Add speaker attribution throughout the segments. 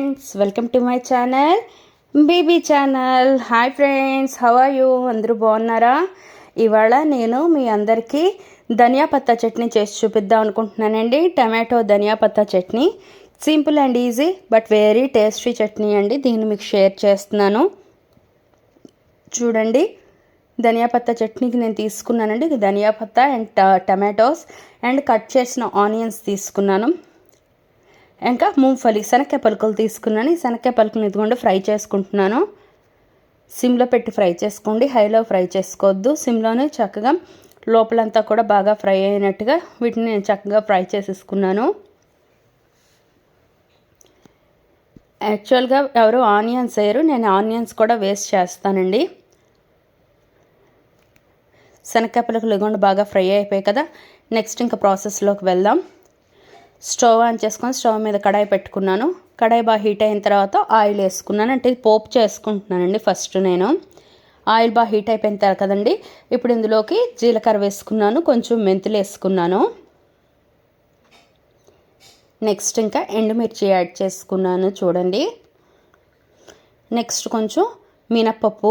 Speaker 1: Friends welcome to my channel BB channel hi friends how are you అందరూ బాగున్నారా? ఇవాళ నేను మీ అందరికీ ధనియా పత్తా చట్నీ చేసి చూపిద్దాం అనుకుంటున్నానండి. టమాటో ధనియా పత్తా chutney. Simple and easy but very tasty chutney అండి. దీన్ని మీకు షేర్ చేస్తున్నాను. చూడండి ధనియా పత్తా చట్నీకి నేను తీసుకున్నానండి. ధనియా పత్తా అండ్ టమాటోస్ అండ్ కట్ చేసిన ఆనియన్స్ తీసుకున్నాను. ఇంకా మూంగఫలి శనక్కాయ పలుకులు తీసుకున్నాను. ఈ శనక్కాయ పలుకులు ఇదిగోండి ఫ్రై చేసుకుంటున్నాను. సిమ్లో పెట్టి ఫ్రై చేసుకోండి. హైలో ఫ్రై చేసుకోవద్దు. సిమ్లోనే చక్కగా లోపలంతా కూడా బాగా ఫ్రై అయినట్టుగా వీటిని నేను చక్కగా ఫ్రై చేసేసుకున్నాను. యాక్చువల్గా ఎవరు ఆనియన్స్ వేయరు. నేను ఆనియన్స్ కూడా వేస్ట్ చేస్తానండి. శనక్కాయ పలుకులు ఇదిగోండి బాగా ఫ్రై అయిపోయాయి కదా. నెక్స్ట్ ఇంకా ప్రాసెస్లోకి వెళ్దాం. స్టవ్ ఆన్ చేసుకొని స్టవ్ మీద కడాయి పెట్టుకున్నాను. కడాయి బాగా హీట్ అయిన తర్వాత ఆయిల్ వేసుకున్నాను. అంటే పోపు చేసుకుంటున్నానండి ఫస్ట్ నేను. ఆయిల్ బాగా హీట్ అయిపోయిన తర్వాత కదండి ఇప్పుడు ఇందులోకి జీలకర్ర వేసుకున్నాను కొంచెం మెంతులు వేసుకున్నాను. నెక్స్ట్ ఇంకా ఎండుమిర్చి యాడ్ చేసుకున్నాను చూడండి. నెక్స్ట్ కొంచెం మినప్పప్పు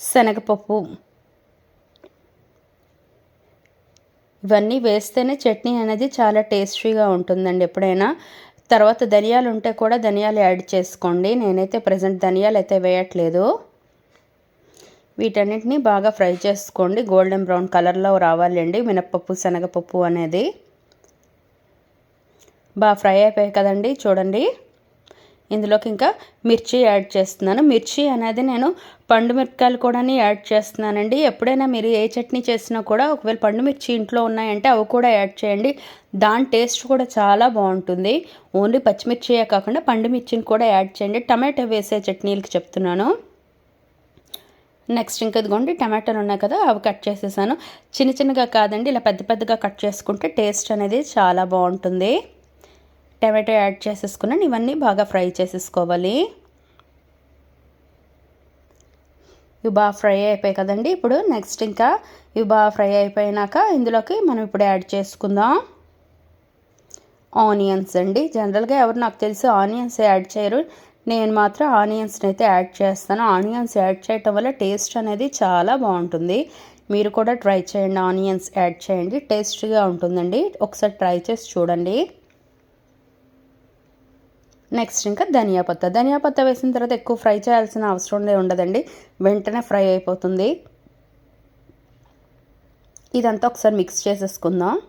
Speaker 1: శనగపప్పు ఇవన్నీ వేస్తేనే చట్నీ అనేది చాలా టేస్టీగా ఉంటుందండి ఎప్పుడైనా. తర్వాత ధనియాలు ఉంటే కూడా ధనియాలు యాడ్ చేసుకోండి. నేనైతే ప్రజెంట్ ధనియాలు అయితే వేయట్లేదు. వీటన్నిటిని బాగా ఫ్రై చేసుకోండి. గోల్డెన్ బ్రౌన్ కలర్లో రావాలండి. మినప్పప్పు శనగపప్పు అనేది బాగా ఫ్రై అయిపోయాయి కదండి. చూడండి. ఇందులోకి ఇంకా మిర్చి యాడ్ చేస్తున్నాను. మిర్చి అనేది నేను పండు మిరపకాయలు కూడా యాడ్ చేస్తున్నానండి. ఎప్పుడైనా మీరు ఏ చట్నీ చేసినా కూడా ఒకవేళ పండు మిర్చి ఇంట్లో ఉన్నాయంటే అవి కూడా యాడ్ చేయండి. దాని టేస్ట్ కూడా చాలా బాగుంటుంది. ఓన్లీ పచ్చిమిర్చియే కాకుండా పండు మిర్చిని కూడా యాడ్ చేయండి. టమాటో వేసే చట్నీలకి చెప్తున్నాను. నెక్స్ట్ ఇంకా ఇదిగోండి టమాటాలు ఉన్నాయి కదా అవి కట్ చేసేసాను. చిన్న చిన్నగా కాదండి ఇలా పెద్ద పెద్దగా కట్ చేసుకుంటే టేస్ట్ అనేది చాలా బాగుంటుంది. టమాటో యాడ్ చేసేసుకున్నాను. ఇవన్నీ బాగా ఫ్రై చేసేసుకోవాలి. ఇవి బాగా ఫ్రై అయిపోయాయి కదండి. ఇప్పుడు నెక్స్ట్ ఇంకా ఇవి బాగా ఫ్రై అయిపోయినాక ఇందులోకి మనం ఇప్పుడు యాడ్ చేసుకుందాం. ఆనియన్స్ అండి. జనరల్గా ఎవరు నాకు తెలిసి ఆనియన్స్ యాడ్ చేయరు. నేను మాత్రం ఆనియన్స్ని అయితే యాడ్ చేస్తాను. ఆనియన్స్ యాడ్ చేయటం వల్ల టేస్ట్ అనేది చాలా బాగుంటుంది. మీరు కూడా ట్రై చేయండి. ఆనియన్స్ యాడ్ చేయండి. టేస్ట్గా ఉంటుందండి. ఒకసారి ట్రై చేసి చూడండి. నెక్స్ట్ ఇంకా ధనియా పత్త. ధనియా పత్త వేసిన తర్వాత ఎక్కువ ఫ్రై చేయాల్సిన అవసరం ఉండదండి. వెంటనే ఫ్రై అయిపోతుంది. ఇదంతా ఒకసారి మిక్స్ చేసేసుకుందాం.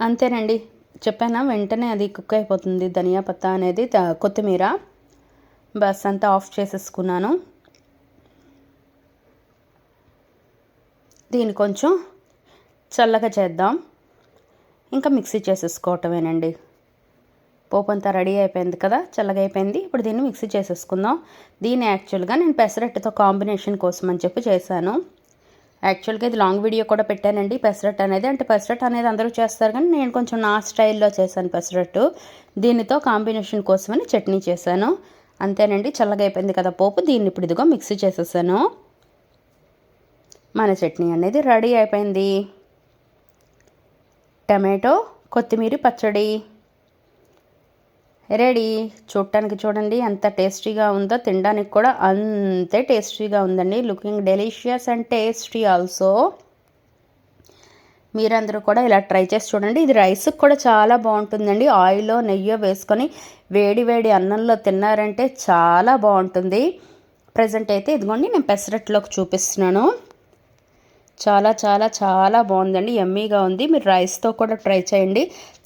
Speaker 1: అంతేనండి. చెప్పానా? వెంటనే అది కుక్ అయిపోతుంది. ధనియా పత్త అనేది కొత్తిమీర. బస్ అంతా ఆఫ్ చేసేసుకున్నాను. దీన్ని కొంచెం చల్లగా చేద్దాం. ఇంకా మిక్సీ చేసేసుకోవటమేనండి. పోపు అంతా రెడీ అయిపోయింది కదా చల్లగా అయిపోయింది. ఇప్పుడు దీన్ని మిక్సీ చేసేసుకుందాం. దీన్ని యాక్చువల్గా నేను పెసరట్టుతో కాంబినేషన్ కోసం అని చెప్పి చేశాను. యాక్చువల్గా ఇది లాంగ్ వీడియో కూడా పెట్టానండి. పెసరట్టు అనేది అంటే పెసరట్టు అనేది అందరూ చేస్తారు కానీ నేను కొంచెం నా స్టైల్లో చేశాను పెసరట్టు. దీనితో కాంబినేషన్ కోసమని చట్నీ చేశాను. అంతేనండి చల్లగా అయిపోయింది కదా పోపు. దీన్ని ఇప్పుడు ఇదిగో మిక్సీ చేసేసాను. మన చట్నీ అనేది రెడీ అయిపోయింది. టమాటో కొత్తిమీర పచ్చడి. రెడీ. చూడటానికి చూడండి ఎంత టేస్టీగా ఉందో. తినడానికి కూడా అంతే టేస్టీగా ఉందండి. Looking delicious and tasty also. మీరందరూ కూడా ఇలా ట్రై చేసి చూడండి. ఇది రైస్కి కూడా చాలా బాగుంటుందండి. ఆయిల్లో నెయ్యి వేసుకొని వేడి వేడి అన్నంలో తిన్నారంటే చాలా బాగుంటుంది. ప్రజెంట్ అయితే ఇదిగోండి నేను పెసరట్లోకి చూపిస్తున్నాను. చాలా చాలా చాలా బాగుందండి. ఎమ్మీగా ఉంది. మీరు రైస్తో కూడా ట్రై చేయండి.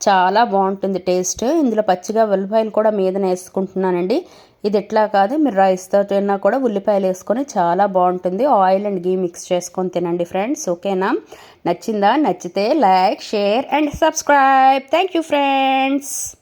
Speaker 1: చాలా బాగుంటుంది టేస్ట్. ఇందులో పచ్చిగా ఉల్లిపాయలు కూడా మీదన వేసుకుంటున్నానండి. ఇది ఎట్లా కాదు మీరు రైస్తో తిన్నా కూడా ఉల్లిపాయలు వేసుకొని చాలా బాగుంటుంది. ఆయిల్ అండ్ గీ మిక్స్ చేసుకొని తినండి ఫ్రెండ్స్. ఓకేనా? నచ్చిందా? నచ్చితే like share and subscribe. Thank you friends.